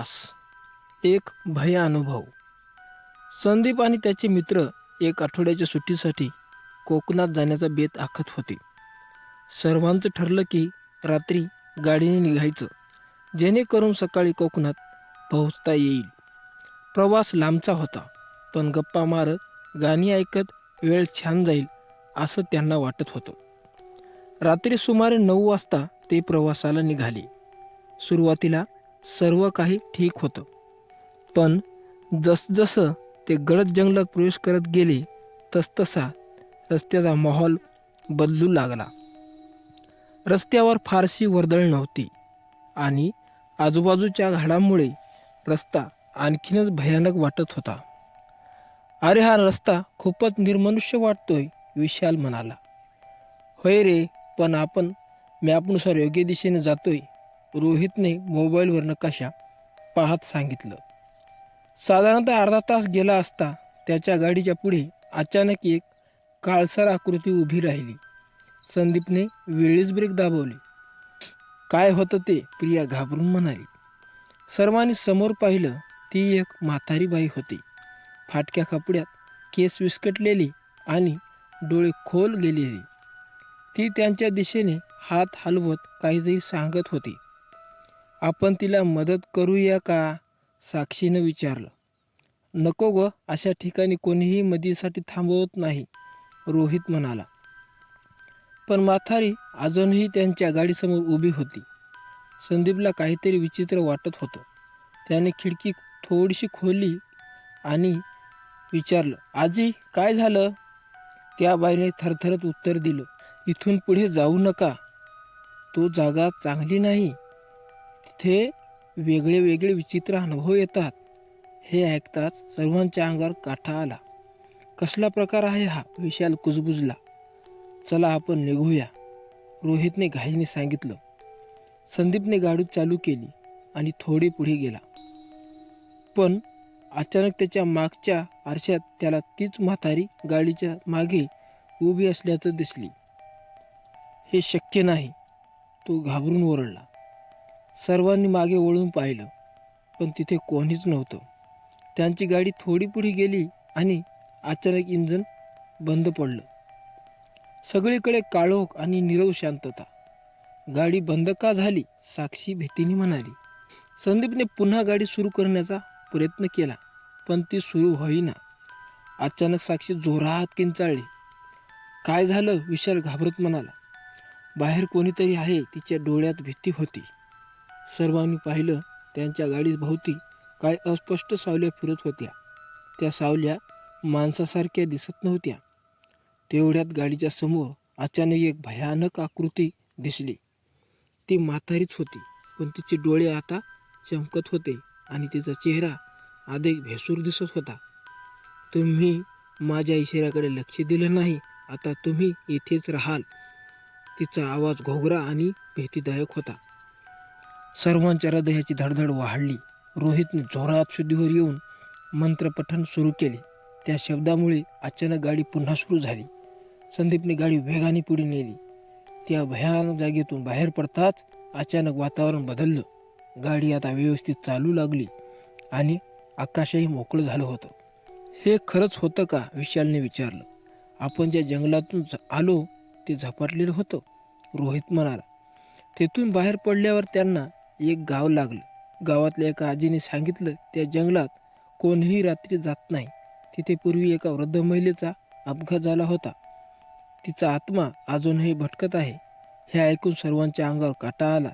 त्रास एक भयानुभव संदीप आणि त्याचे मित्र एक आठवड्याच्या सुट्टीसाठी कोकणात जाण्याचा बेत आखत होते. सर्वांचं ठरलं की रात्री गाडीने निघायचं जेणेकरून सकाळी कोकणात पोहोचता येईल. प्रवास लांबचा होता पण गप्पा मारत गाणी ऐकत वेळ छान जाईल असं त्यांना वाटत होतं. रात्री सुमारे नऊ वाजता ते प्रवासाला निघाले. सुरुवातीला सर्व काही ठीक होतं. पण जसजसं ते गडद जंगलात प्रवेश करत गेले तसतसा रस्त्याचा माहोल बदलू लागला. रस्त्यावर फारशी वर्दळ नव्हती आणि आजूबाजूच्या घाडांमुळे रस्ता आणखीनच भयानक वाटत होता. अरे हा रस्ता खूपच निर्मनुष्य वाटतोय विशाल म्हणाला. होय रे पण आपण मॅपनुसार योग्य दिशेने जातोय रोहितने मोबाईलवर नकाशा पाहत सांगितलं. साधारणतः अर्धा तास गेला असता त्याच्या गाडीच्या पुढे अचानक एक काळसर आकृती उभी राहिली. संदीपने वेळीच ब्रेक दाबवली. काय होतं ते? प्रिया घाबरून म्हणाली. सर्वांनी समोर पाहिलं ती एक म्हातारी बाई होती. फाटक्या कपड्यात केस विस्कटलेली आणि डोळे खोल गेलेली. ती त्यांच्या दिशेने हात हलवत काहीतरी सांगत होती. आपण तिला मदत करूया का? साक्षीनं विचारलं. नको ग अशा ठिकाणी कोणीही मदतीसाठी थांबवत नाही रोहित म्हणाला. पण माथारी अजूनही त्यांच्या गाडीसमोर उभी होती. संदीपला काहीतरी विचित्र वाटत होतं. त्याने खिडकी थोडीशी खोलली आणि विचारलं आजी काय झालं? त्या बाईने थरथरत उत्तर दिलं इथून पुढे जाऊ नका. तो जागा चांगली नाही. तिथे वेगळे वेगळे विचित्र अनुभव येतात. हे ऐकताच सर्वांच्या अंगावर काठा आला. कसला प्रकार आहे हा? विशाल कुजबुजला. चला आपण निघूया. रोहितने घाईने सांगितलं. संदीपने गाडी चालू केली आणि थोडी पुढे गेला. पण अचानक त्याच्या मागच्या आरशात त्याला तीच म्हातारी गाडीच्या मागे उभी असल्याचं दिसली. हे शक्य नाही. तो घाबरून ओरडला. सर्वांनी मागे वळून पाहिलं पण तिथे कोणीच नव्हतं. त्यांची गाडी थोडी पुढे गेली आणि अचानक इंजन बंद पडलं. सगळीकडे काळोख आणि निरव शांतता. गाडी बंद का झाली साक्षी भीतीने म्हणाली. संदीपने पुन्हा गाडी सुरू करण्याचा प्रयत्न केला पण ती सुरू होईना. अचानक साक्षी जोरात किंचाळली. काय झालं? विशाल घाबरत म्हणाला. बाहेर कोणीतरी आहे तिच्या डोळ्यात भीती होती. सर्वांनी पाहिलं त्यांच्या गाडीभोवती काय अस्पष्ट सावल्या फिरत होत्या. त्या सावल्या माणसासारख्या दिसत नव्हत्या. तेवढ्यात गाडीच्या समोर अचानक एक भयानक आकृती दिसली. ती म्हातारीच होती पण तिचे डोळे आता चमकत होते आणि तिचा चेहरा अधिक भेसूर दिसत होता. तुम्ही माझ्या इशाऱ्याकडे लक्ष दिलं नाही आता तुम्ही इथेच राहाल. तिचा आवाज घोगरा आणि भीतीदायक होता. सर्वांच्या हृदयाची धडधड वाढली. रोहितने जोरात शुद्धीवर येऊन मंत्रपठण सुरू केले. त्या शब्दामुळे अचानक गाडी पुन्हा सुरू झाली. संदीपने गाडी वेगाने पुढे नेली. त्या भयानक जागेतून बाहेर पडताच अचानक वातावरण बदललं. गाडी आता व्यवस्थित चालू लागली आणि आकाशही मोकळं झालं होतं. हे खरंच होतं का? विशालने विचारलं. आपण ज्या जंगलातून आलो ते झपाटलेलं होतं. रोहित म्हणाला तेथून बाहेर पडल्यावर त्यांना एक गाव लागलं. गावातल्या एका आजीने सांगितलं त्या जंगलात कोणीही रात्री जात नाही. तिथे पूर्वी एका वृद्ध महिलेचा अपघात झाला होता. तिचा आत्मा अजूनही भटकत आहे. हे ऐकून सर्वांच्या अंगावर काटा आला.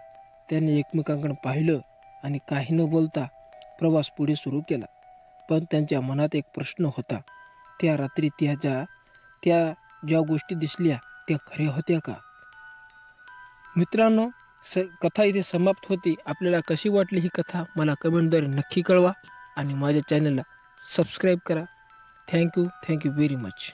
त्यांनी एकमेकांकडे पाहिलं आणि काही न बोलता प्रवास पुढे सुरू केला. पण त्यांच्या मनात एक प्रश्न होता. त्या रात्री त्या ज्या त्या ज्या गोष्टी दिसल्या त्या खऱ्या होत्या का? मित्रांनो स कथा इथे समाप्त होती. आपल्याला कशी वाटली ही कथा? मला कमेंटद्वारे नक्की कळवा आणि माझ्या चॅनलला सबस्क्राईब करा. Thank you thank you very much